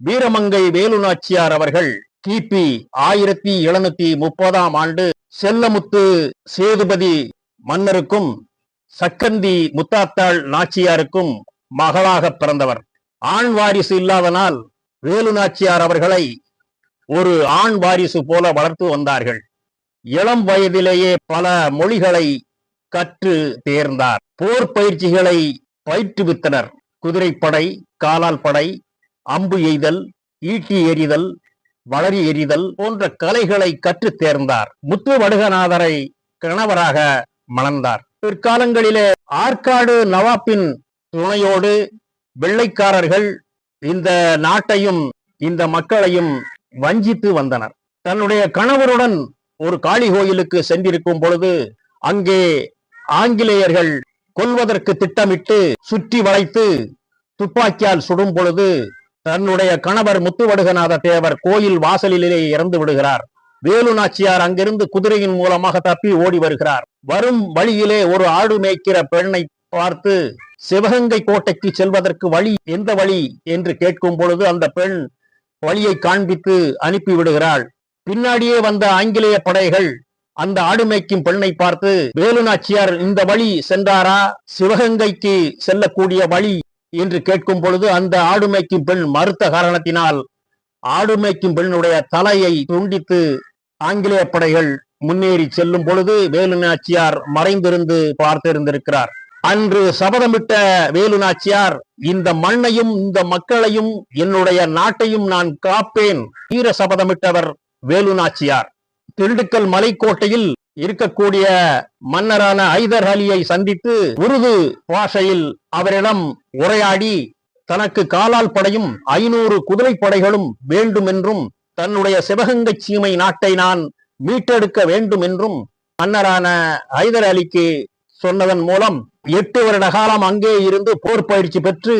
வீரமங்கை வேலுநாச்சியார் அவர்கள் கிபி ஆயிரத்தி எழுநூத்தி முப்பதாம் ஆண்டு செல்லமுத்து சேதுபதி மன்னருக்கும் சக்கந்தி முத்தாத்தாள் நாச்சியாருக்கும் மகளாக பிறந்தவர். ஆண் வாரிசு இல்லாதனால் வேலு நாச்சியார் அவர்களை ஒரு ஆண் வாரிசு போல வளர்த்து வந்தார்கள். இளம் வயதிலேயே பல மொழிகளை கற்று தேர்ந்தார். போர் பயிற்சிகளை பயிற்றுவித்தனர். குதிரைப்படை காலால் படை அம்பு எய்தல் ஈட்டி எறிதல் வளரி எறிதல் போன்ற கலைகளை கற்றுத் தேர்ந்தார். முத்து வடுகநாதரை கணவராக மணந்தார். பிற்காலங்களிலே ஆற்காடு நவாப்பின் துணையோடு வெள்ளைக்காரர்கள் இந்த நாட்டையும் இந்த மக்களையும் வஞ்சித்து வந்தனர். தன்னுடைய கணவருடன் ஒரு காளி கோயிலுக்கு சென்றிருக்கும் பொழுது அங்கே ஆங்கிலேயர்கள் கொல்வதற்கு திட்டமிட்டு சுற்றி வளைத்து துப்பாக்கியால் சுடும் பொழுது தன்னுடைய கணவர் முத்துவடுகநாத தேவர் கோயில் வாசலிலே இறந்து விடுகிறார். வேலு நாச்சியார் அங்கிருந்து குதிரையின் மூலமாக தப்பி ஓடி வருகிறார். வரும் வழியிலே ஒரு ஆடு மேய்க்கிற பெண்ணை பார்த்து சிவகங்கை கோட்டைக்கு செல்வதற்கு வழி எந்த வழி? என்று கேட்கும் பொழுது அந்த பெண் வழியை காண்பித்து அனுப்பி விடுகிறாள். பின்னாடியே வந்த ஆங்கிலேய படைகள் அந்த ஆடு மேய்க்கும் பெண்ணை பார்த்து வேலு நாச்சியார் இந்த வழி சென்றாரா? சிவகங்கைக்கு செல்லக்கூடிய வழி என்று கேட்கும் பொழுது அந்த ஆடு மேய்க்கும் பெண் மறுத்த காரணத்தினால் ஆடு மேய்க்கும் பெண்ணுடைய தலையை துண்டித்து ஆங்கிலேய படைகள் முன்னேறி செல்லும் பொழுது வேலு நாச்சியார் மறைந்திருந்து பார்த்திருந்திருக்கிறார். அன்று சபதமிட்ட வேலு நாச்சியார் இந்த மண்ணையும் இந்த மக்களையும் என்னுடைய நாட்டையும் நான் காப்பேன் வீர சபதமிட்டவர் வேலு நாச்சியார் திண்டுக்கல் மலைக்கோட்டையில் இருக்கக்கூடிய மன்னரான ஐதர் அலியை சந்தித்து உருது பாஷையில் அவரிடம் உரையாடி தனக்கு காலால் படையும் ஐநூறு குதிரை படைகளும் வேண்டும் என்றும் தன்னுடைய சிவகங்கை சீமை நாட்டை நான் மீட்டெடுக்க வேண்டும் என்றும் மன்னரான ஐதர் அலிக்கு சொன்னதன் மூலம் எட்டு வருட காலம் அங்கே இருந்து போர் பயிற்சி பெற்று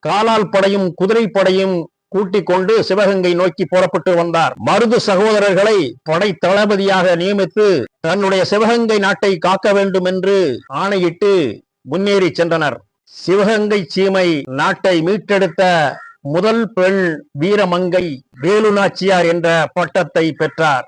காலால் படையும் குதிரை படையும் கூட்டிக் கொண்டு சிவகங்கை நோக்கி புறப்பட்டு வந்தார். மருது சகோதரர்களை படை தளபதியாக நியமித்து தன்னுடைய சிவகங்கை நாட்டை காக்க வேண்டும் என்று ஆணையிட்டு முன்னேறி சென்றனர். சிவகங்கை சீமை நாட்டை மீட்டெடுத்த முதல் பெண் வீரமங்கை வேலுநாச்சியார் என்ற பட்டத்தை பெற்றார்.